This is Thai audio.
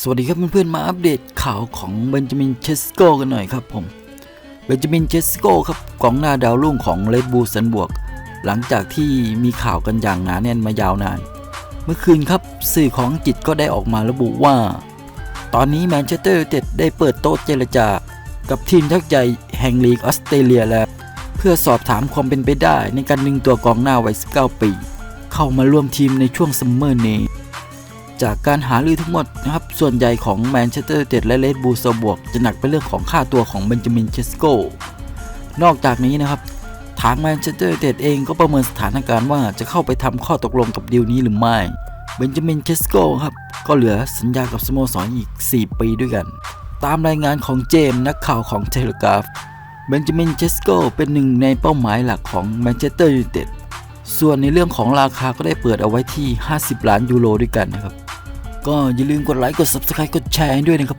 สวัสดีครับเพื่อนๆมาอัปเดตข่าวของเบนจามินเชสโกกันหน่อยครับผมเบนจามินเชสโกครับกองหน้าดาวรุ่งของเลดบูสันบวก หลังจากที่มีข่าวกันอย่างหนาแน่นมายาวนาน เมื่อคืนครับสื่อของอังกฤษก็ได้ออกมาระบุว่า ตอนนี้แมนเชสเตอร์ยูไนเต็ดได้เปิดโต๊ะเจรจา กับทีมทักใหญ่แห่งลีกออสเตรเลียแล้ว เพื่อสอบถามความเป็นไปได้ในการดึงตัวกองหน้าวัย19ปี เข้ามาร่วมทีมในช่วงซัมเมอร์นี้ จากการหารือทั้งหมดนะครับ ส่วนใหญ่ของแมนเชสเตอร์ยูไนเต็ดและเลดบูลสบวก จะหนักไปเรื่องของค่าตัวของเบนจามินเชสโก นอกจากนี้นะครับ ทางแมนเชสเตอร์ยูไนเต็ดเองก็ประเมินสถานการณ์ว่าจะเข้าไปทำข้อตกลงกับดีลนี้หรือไม่ เบนจามินเชสโกครับก็เหลือสัญญากับสโมสรออีก 4 ปีด้วยกัน ตามรายงานของเจมส์นักข่าวของเทเลกราฟเบนจามินเชสโกเป็นหนึ่งในเป้าหมายหลักของแมนเชสเตอร์ยูไนเต็ดส่วนในเรื่องของราคาก็ได้เปิดเอาไว้ที่ 50 ล้านยูโรด้วยกันนะครับ ก็อย่าลืมกดไลค์กด Subscribe กดแชร์ด้วยนะครับ